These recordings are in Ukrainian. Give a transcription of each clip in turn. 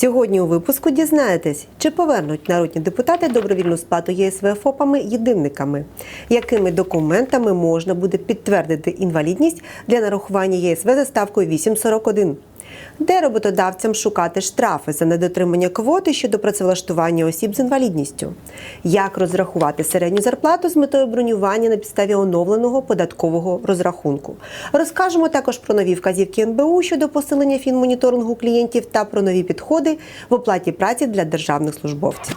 Сьогодні у випуску дізнаєтесь, чи повернуть народні депутати добровільну сплату ЄСВ ФОПами єдинниками, якими документами можна буде підтвердити інвалідність для нарахування ЄСВ за ставкою 841, де роботодавцям шукати штрафи за недотримання квоти щодо працевлаштування осіб з інвалідністю, як розрахувати середню зарплату з метою бронювання на підставі оновленого податкового розрахунку. Розкажемо також про нові вказівки НБУ щодо посилення фінмоніторингу клієнтів та про нові підходи в оплаті праці для державних службовців.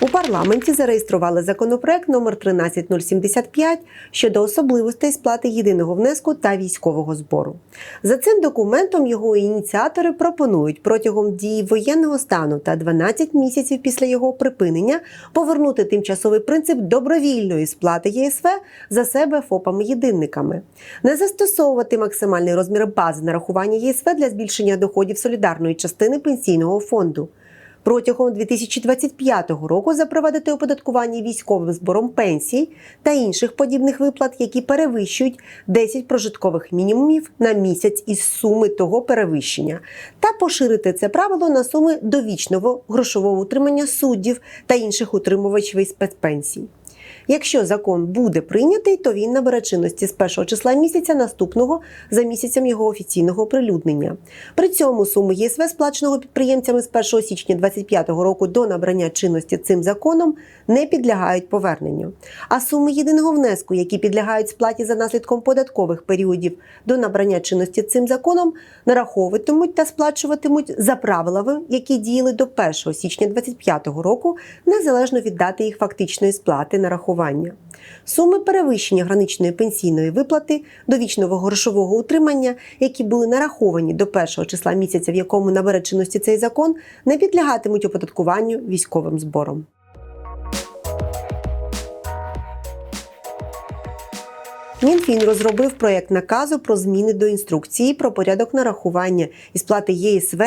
У парламенті зареєстрували законопроект номер 13075 щодо особливостей сплати єдиного внеску та військового збору. За цим документом його ініціатори пропонують протягом дії воєнного стану та 12 місяців після його припинення повернути тимчасовий принцип добровільної сплати ЄСВ за себе ФОПами-єдинниками, не застосовувати максимальний розмір бази нарахування ЄСВ для збільшення доходів солідарної частини пенсійного фонду протягом 2025 року запровадити оподаткування військовим збором пенсій та інших подібних виплат, які перевищують 10 прожиткових мінімумів на місяць із суми того перевищення, та поширити це правило на суми довічного грошового утримання суддів та інших утримувачів спецпенсій. Якщо закон буде прийнятий, то він набере чинності з першого числа місяця наступного за місяцем його офіційного оприлюднення. При цьому суми ЄСВ, сплаченого підприємцями з 1 січня 2025 року до набрання чинності цим законом, не підлягають поверненню. А суми єдиного внеску, які підлягають сплаті за наслідком податкових періодів до набрання чинності цим законом, нараховуватимуть та сплачуватимуть за правилами, які діяли до 1 січня 2025 року, незалежно від дати їх фактичної сплати нарахування. Суми перевищення граничної пенсійної виплати довічного грошового утримання, які були нараховані до першого числа місяця, в якому набере чинності цей закон, не підлягатимуть оподаткуванню військовим збором. Мінфін розробив проєкт наказу про зміни до інструкції про порядок нарахування і сплати ЄСВ.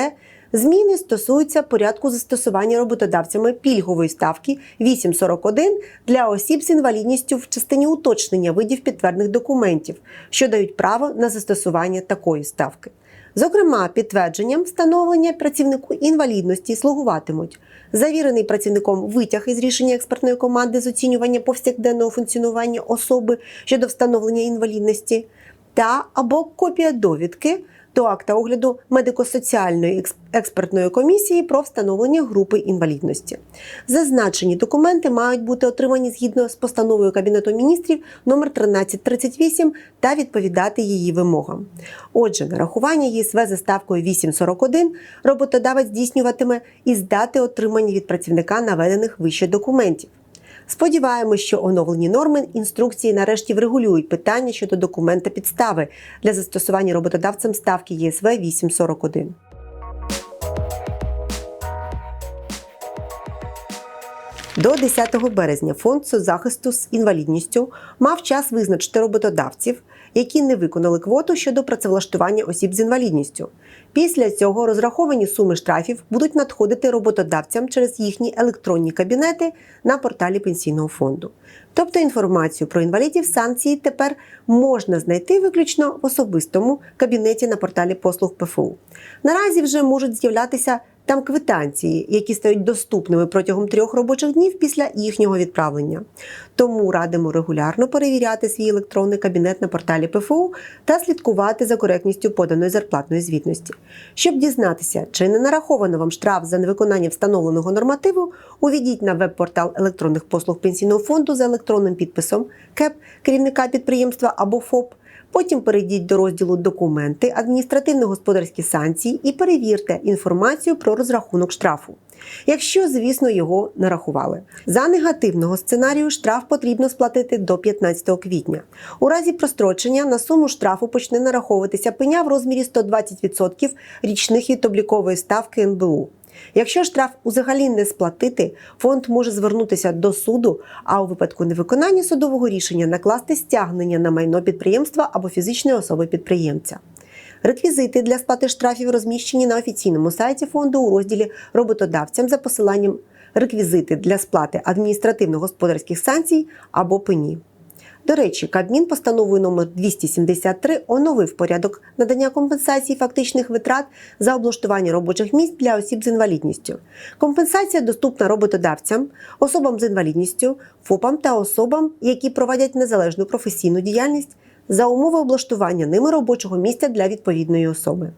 Зміни стосуються порядку застосування роботодавцями пільгової ставки 841 для осіб з інвалідністю в частині уточнення видів підтвердних документів, що дають право на застосування такої ставки. Зокрема, підтвердженням встановлення працівнику інвалідності слугуватимуть завірений працівником витяг із рішення експертної команди з оцінювання повсякденного функціонування особи щодо встановлення інвалідності та або копія довідки до акта огляду медико-соціальної експертної комісії про встановлення групи інвалідності. Зазначені документи мають бути отримані згідно з постановою Кабінету міністрів номер 1338 та відповідати її вимогам. Отже, нарахування ЄСВ за ставкою 841 роботодавець здійснюватиме із дати отримання від працівника наведених вище документів. Сподіваємось, що оновлені норми інструкції нарешті врегулюють питання щодо документа підстави для застосування роботодавцем ставки ЄСВ 841. До 10 березня фонд соцзахисту з інвалідністю мав час визначити роботодавців, які не виконали квоту щодо працевлаштування осіб з інвалідністю. Після цього розраховані суми штрафів будуть надходити роботодавцям через їхні електронні кабінети на порталі пенсійного фонду. Тобто інформацію про інвалідів санкції тепер можна знайти виключно в особистому кабінеті на порталі послуг ПФУ. Наразі вже можуть з'являтися там квитанції, які стають доступними протягом трьох робочих днів після їхнього відправлення. Тому радимо регулярно перевіряти свій електронний кабінет на порталі ПФУ та слідкувати за коректністю поданої зарплатної звітності. Щоб дізнатися, чи не нараховано вам штраф за невиконання встановленого нормативу, увійдіть на веб-портал електронних послуг пенсійного фонду за електронним підписом КЕП керівника підприємства або ФОП. Потім перейдіть до розділу Документи, адміністративно-господарські санкції і перевірте інформацію про розрахунок штрафу. Якщо, звісно, його нарахували. За негативного сценарію штраф потрібно сплатити до 15 квітня. У разі прострочення на суму штрафу почне нараховуватися пеня в розмірі 120% річних від облікової ставки НБУ. Якщо штраф узагалі не сплатити, фонд може звернутися до суду, а у випадку невиконання судового рішення накласти стягнення на майно підприємства або фізичної особи підприємця. Реквізити для сплати штрафів розміщені на офіційному сайті фонду у розділі роботодавцям за посиланням реквізити для сплати адміністративно-господарських санкцій або пені. До речі, Кабмін постановою номер 273 оновив порядок надання компенсації фактичних витрат за облаштування робочих місць для осіб з інвалідністю. Компенсація доступна роботодавцям, особам з інвалідністю, ФОПам та особам, які проводять незалежну професійну діяльність за умови облаштування ними робочого місця для відповідної особи.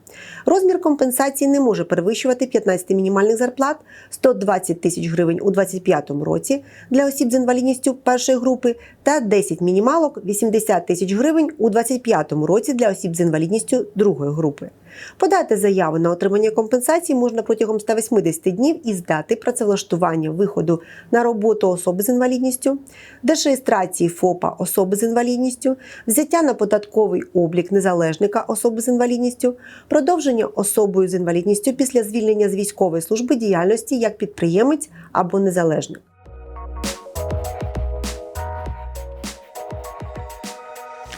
Розмір компенсації не може перевищувати 15 мінімальних зарплат 120 тисяч гривень у 2025 році для осіб з інвалідністю першої групи та 10 мінімалок 80 тисяч гривень у 2025 році для осіб з інвалідністю другої групи. Подати заяву на отримання компенсації можна протягом 180 днів із дати працевлаштування виходу на роботу особи з інвалідністю, дешреєстрації ФОПа особи з інвалідністю, взяття на податковий облік незалежника особи з інвалідністю, продовження особою з інвалідністю після звільнення з військової служби діяльності як підприємець або незалежник.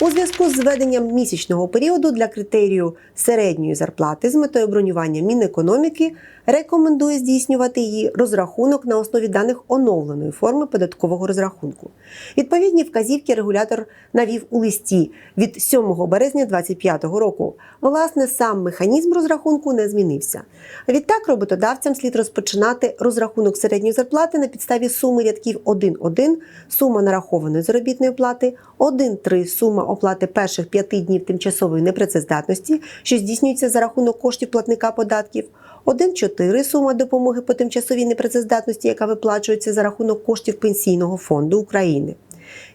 У зв'язку з введенням місячного періоду для критерію середньої зарплати з метою бронювання Мінекономіки рекомендує здійснювати її розрахунок на основі даних оновленої форми податкового розрахунку. Відповідні вказівки регулятор навів у листі від 7 березня 2025 року. Власне, сам механізм розрахунку не змінився. Відтак роботодавцям слід розпочинати розрахунок середньої зарплати на підставі суми рядків 1.1, сума нарахованої заробітної плати, 1.3 сума оплати перших п'яти днів тимчасової непрацездатності, що здійснюється за рахунок коштів платника податків. 1,4 сума допомоги по тимчасовій непрацездатності, яка виплачується за рахунок коштів Пенсійного фонду України.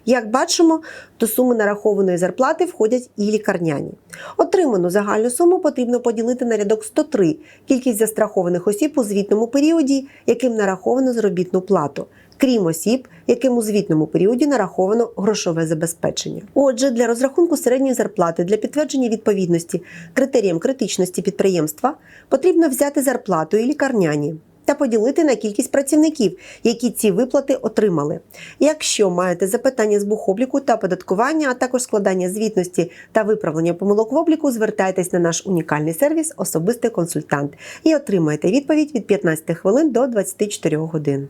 Як бачимо, до суми нарахованої зарплати входять і лікарняні. Отриману загальну суму потрібно поділити на рядок 103 кількість застрахованих осіб у звітному періоді, яким нараховано заробітну плату, крім осіб, яким у звітному періоді нараховано грошове забезпечення. Отже, для розрахунку середньої зарплати для підтвердження відповідності критеріям критичності підприємства потрібно взяти зарплату і лікарняні. Та поділити на кількість працівників, які ці виплати отримали. Якщо маєте запитання з бухобліку та оподаткування, а також складання звітності та виправлення помилок в обліку, звертайтесь на наш унікальний сервіс Особистий консультант і отримаєте відповідь від 15 хвилин до 24 годин.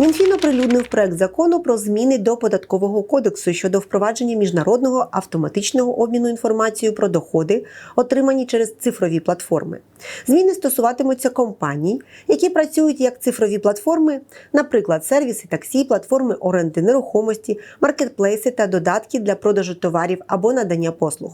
Мінфін оприлюднив проект закону про зміни до податкового кодексу щодо впровадження міжнародного автоматичного обміну інформацією про доходи, отримані через цифрові платформи. Зміни стосуватимуться компаній, які працюють як цифрові платформи, наприклад, сервіси таксі, платформи оренди нерухомості, маркетплейси та додатки для продажу товарів або надання послуг.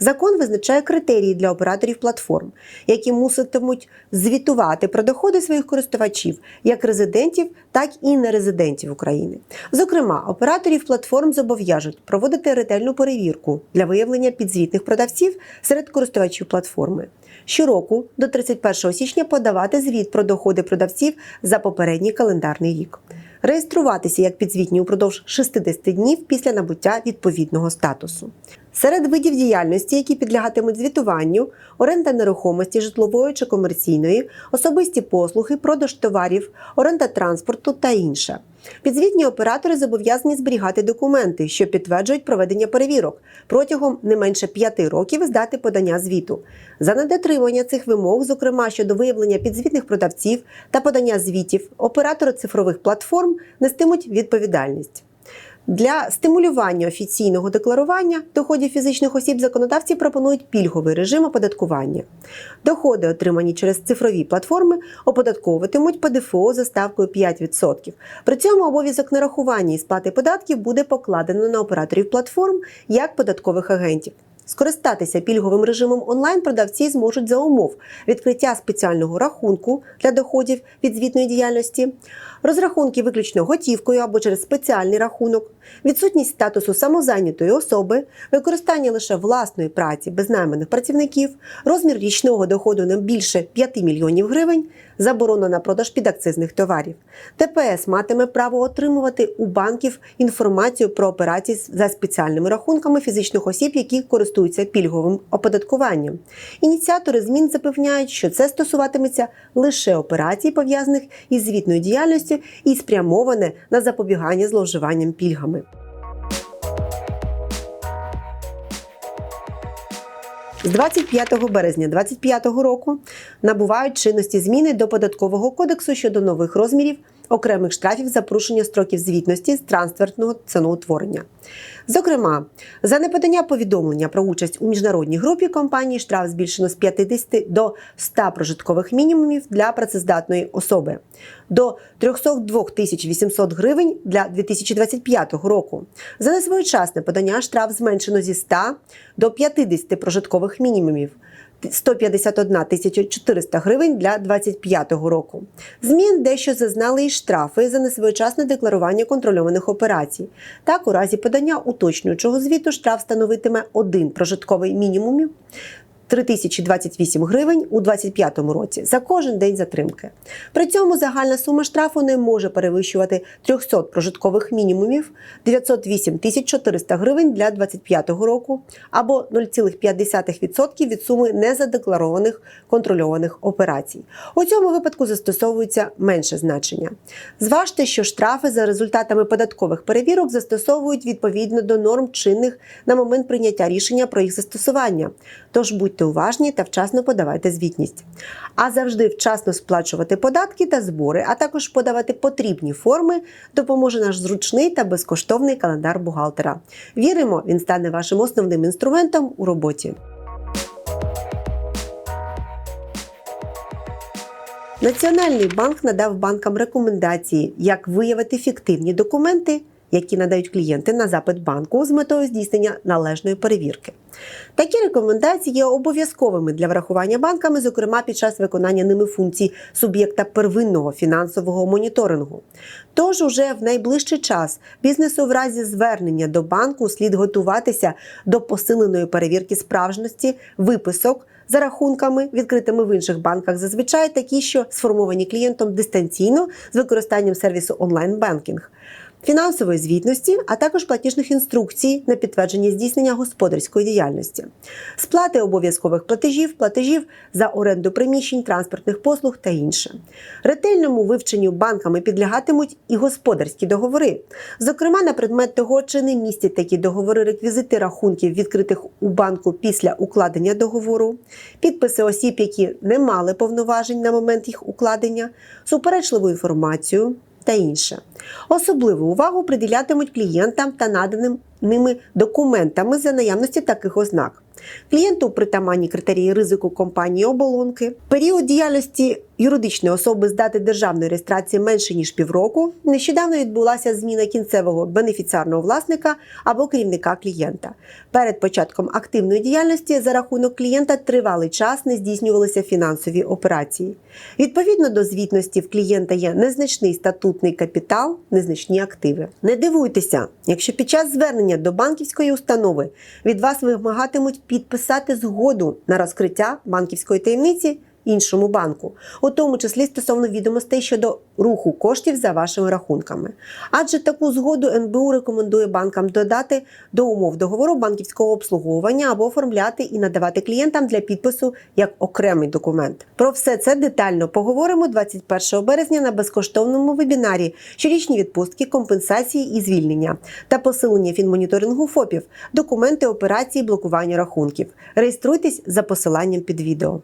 Закон визначає критерії для операторів платформ, які муситимуть звітувати про доходи своїх користувачів, як резидентів, так і нерезидентів України. Зокрема, операторів платформ зобов'яжуть проводити ретельну перевірку для виявлення підзвітних продавців серед користувачів платформи. Щороку до 31 січня подавати звіт про доходи продавців за попередній календарний рік. Реєструватися як підзвітні упродовж 60 днів після набуття відповідного статусу. Серед видів діяльності, які підлягатимуть звітуванню, оренда нерухомості житлової чи комерційної, особисті послуги, продаж товарів, оренда транспорту та інше. Підзвітні оператори зобов'язані зберігати документи, що підтверджують проведення перевірок протягом не менше п'яти років з дати подання звіту. За недотримання цих вимог, зокрема щодо виявлення підзвітних продавців та подання звітів, оператори цифрових платформ нестимуть відповідальність. Для стимулювання офіційного декларування доходів фізичних осіб законодавці пропонують пільговий режим оподаткування. Доходи, отримані через цифрові платформи, оподатковуватимуть ПДФО за ставкою 5%. При цьому обов'язок нарахування і сплати податків буде покладено на операторів платформ як податкових агентів. Скористатися пільговим режимом онлайн продавці зможуть за умов відкриття спеціального рахунку для доходів від звітної діяльності, розрахунки виключно готівкою або через спеціальний рахунок, відсутність статусу самозайнятої особи, використання лише власної праці без найманих працівників, розмір річного доходу не більше 5 мільйонів гривень, заборона на продаж підакцизних товарів. ДПС матиме право отримувати у банків інформацію про операції за спеціальними рахунками фізичних осіб, які користуються пільговим оподаткуванням. Ініціатори змін запевняють, що це стосуватиметься лише операцій, пов'язаних із звітною діяльністю і спрямоване на запобігання зловживанням пільгами. З 25 березня 2025 року набувають чинності зміни до податкового кодексу щодо нових розмірів окремих штрафів за порушення строків звітності з трансфертного ціноутворення. Зокрема, за неподання повідомлення про участь у міжнародній групі компанії штраф збільшено з 50 до 100 прожиткових мінімумів для працездатної особи, до 302 тисяч 800 гривень для 2025 року. За несвоєчасне подання штраф зменшено зі 100 до 50 прожиткових мінімумів. 151 тисяча 400 гривень для 2025 року. Змін дещо зазнали і штрафи за несвоєчасне декларування контрольованих операцій. Так, у разі подання уточнюючого звіту штраф становитиме один прожитковий мінімум 3028 гривень у 2025 році за кожен день затримки. При цьому загальна сума штрафу не може перевищувати 300 прожиткових мінімумів 908 тисяч 400 гривень для 2025 року або 0,5% від суми незадекларованих контрольованих операцій. У цьому випадку застосовується менше значення. Зважте, що штрафи за результатами податкових перевірок застосовують відповідно до норм чинних на момент прийняття рішення про їх застосування. Тож будьте уважні та вчасно подавайте звітність. А завжди вчасно сплачувати податки та збори, а також подавати потрібні форми, допоможе наш зручний та безкоштовний календар бухгалтера. Віримо, він стане вашим основним інструментом у роботі. Національний банк надав банкам рекомендації, як виявити фіктивні документи, які надають клієнти на запит банку з метою здійснення належної перевірки. Такі рекомендації є обов'язковими для врахування банками, зокрема під час виконання ними функцій суб'єкта первинного фінансового моніторингу. Тож уже в найближчий час бізнесу в разі звернення до банку слід готуватися до посиленої перевірки справжності виписок. За рахунками, відкритими в інших банках, зазвичай такі, що сформовані клієнтом дистанційно з використанням сервісу онлайн-бенкінг, фінансової звітності, а також платіжних інструкцій на підтвердження здійснення господарської діяльності, сплати обов'язкових платежів, платежів за оренду приміщень, транспортних послуг та інше. Ретельному вивченню банками підлягатимуть і господарські договори, зокрема на предмет того, чи не містять такі договори реквізити рахунків, відкритих у банку після укладення договору, підписи осіб, які не мали повноважень на момент їх укладення, суперечливу інформацію та інше. Особливу увагу приділятимуть клієнтам та наданим ними документами за наявності таких ознак. Клієнту притаманні критерії ризику компанії оболонки, період діяльності юридичної особи з дати державної реєстрації менше ніж півроку. Нещодавно відбулася зміна кінцевого бенефіціарного власника або керівника клієнта. Перед початком активної діяльності за рахунок клієнта тривалий час не здійснювалися фінансові операції. Відповідно до звітності в клієнта є незначний статутний капітал, незначні активи. Не дивуйтеся, якщо під час звернення до банківської установи від вас вимагатимуть підписати згоду на розкриття банківської таємниці іншому банку, у тому числі стосовно відомостей щодо руху коштів за вашими рахунками. Адже таку згоду НБУ рекомендує банкам додати до умов договору банківського обслуговування або оформляти і надавати клієнтам для підпису як окремий документ. Про все це детально поговоримо 21 березня на безкоштовному вебінарі щорічні відпустки, компенсації і звільнення та посилення фінмоніторингу ФОПів, документи операції блокування рахунків. Реєструйтесь за посиланням під відео.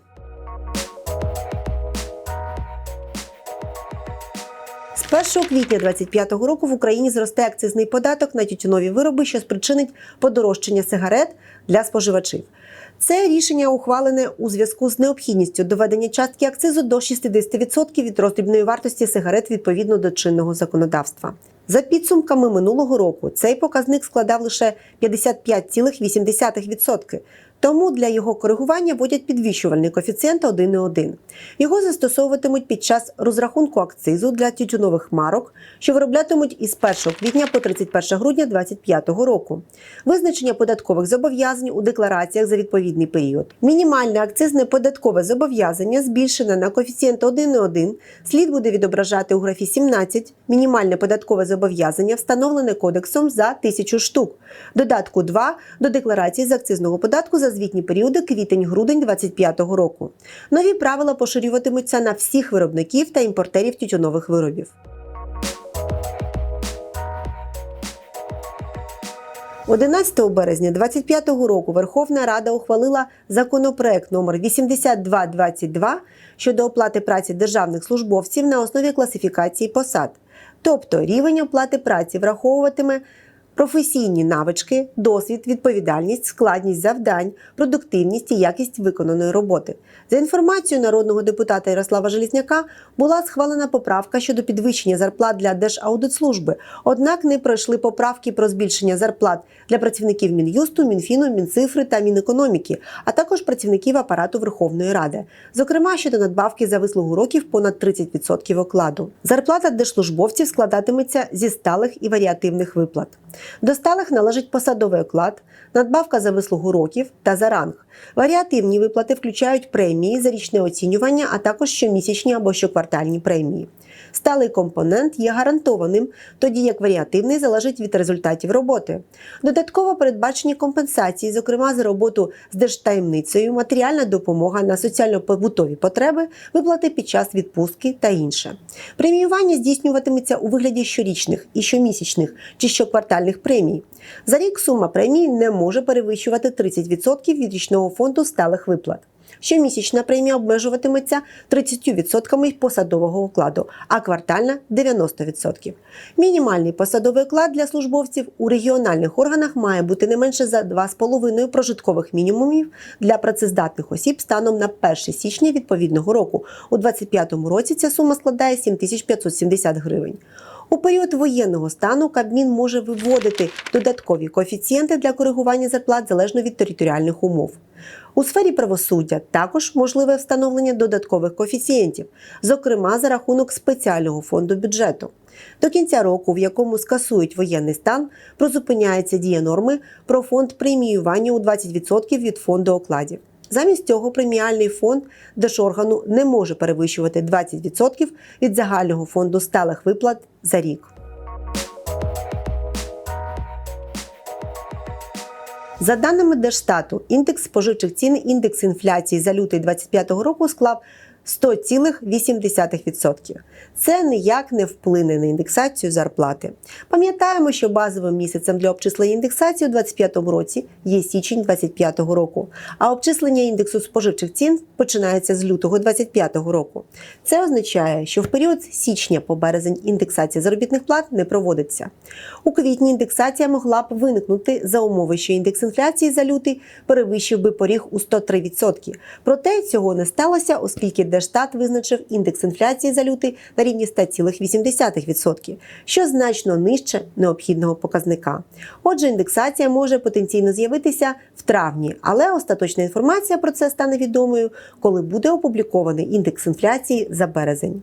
1 квітня 2025 року в Україні зросте акцизний податок на тютюнові вироби, що спричинить подорожчання сигарет для споживачів. Це рішення ухвалене у зв'язку з необхідністю доведення частки акцизу до 60% від роздрібної вартості сигарет відповідно до чинного законодавства. За підсумками минулого року цей показник складав лише 55,8%. Тому для його коригування вводять підвищувальний коефіцієнт 1,1. Його застосовуватимуть під час розрахунку акцизу для тютюнових марок, що вироблятимуть із 1 квітня по 31 грудня 2025 року. Визначення податкових зобов'язань у деклараціях за відповідний період. Мінімальне акцизне податкове зобов'язання збільшене на коефіцієнт 1,1 слід буде відображати у графі 17 мінімальне податкове зобов'язання, встановлене кодексом за тисячу штук. Додатку 2 до декларації з акцизного податку за звітні періоди квітень-грудень 2025 року. Нові правила поширюватимуться на всіх виробників та імпортерів тютюнових виробів. 11 березня 2025 року Верховна Рада ухвалила законопроект номер 8222 щодо оплати праці державних службовців на основі класифікації посад. Тобто рівень оплати праці враховуватиме професійні навички, досвід, відповідальність, складність завдань, продуктивність і якість виконаної роботи. За інформацією народного депутата Ярослава Желізняка була схвалена поправка щодо підвищення зарплат для Держаудитслужби, однак не пройшли поправки про збільшення зарплат для працівників Мін'юсту, Мінфіну, Мінцифри та Мінекономіки, а також працівників апарату Верховної Ради, зокрема щодо надбавки за вислугу років понад 30% окладу. Зарплата держслужбовців складатиметься зі сталих і варіативних виплат. До сталих належить посадовий оклад, надбавка за вислугу років та за ранг. Варіативні виплати включають премії за річне оцінювання, а також щомісячні або щоквартальні премії. Сталий компонент є гарантованим, тоді як варіативний залежить від результатів роботи. Додатково передбачені компенсації, зокрема за роботу з держтаємницею, матеріальна допомога на соціально-побутові потреби, виплати під час відпустки та інше. Преміювання здійснюватиметься у вигляді щорічних і щомісячних чи щоквартальних премій. За рік сума премії не може перевищувати 30% від річного фонду сталих виплат. Щомісячна премія обмежуватиметься 30% посадового окладу, а квартальна 90%. Мінімальний посадовий оклад для службовців у регіональних органах має бути не менше за 2,5 прожиткових мінімумів для працездатних осіб станом на 1 січня відповідного року. У 2025 році ця сума складає 7570 гривень. У період воєнного стану Кабмін може виводити додаткові коефіцієнти для коригування зарплат залежно від територіальних умов. У сфері правосуддя також можливе встановлення додаткових коефіцієнтів, зокрема за рахунок спеціального фонду бюджету. До кінця року, в якому скасують воєнний стан, призупиняється дія норми про фонд преміювання у 20% від фонду окладів. Замість цього преміальний фонд держоргану не може перевищувати 20% від загального фонду сталих виплат за рік. За даними Держстату, індекс споживчих цін, індекс інфляції за лютий 2025 року склав 100,8%. Це ніяк не вплине на індексацію зарплати. Пам'ятаємо, що базовим місяцем для обчислення індексації у 2025 році є січень 2025 року, а обчислення індексу споживчих цін починається з лютого 2025 року. Це означає, що в період з січня по березень індексація заробітних плат не проводиться. У квітні індексація могла б виникнути за умови, що індекс інфляції за лютий перевищив би поріг у 103%. Проте цього не сталося, оскільки Держстат визначив індекс інфляції за лютий на рівні 100,8%, що значно нижче необхідного показника. Отже, індексація може потенційно з'явитися в травні, але остаточна інформація про це стане відомою, коли буде опублікований індекс інфляції за березень.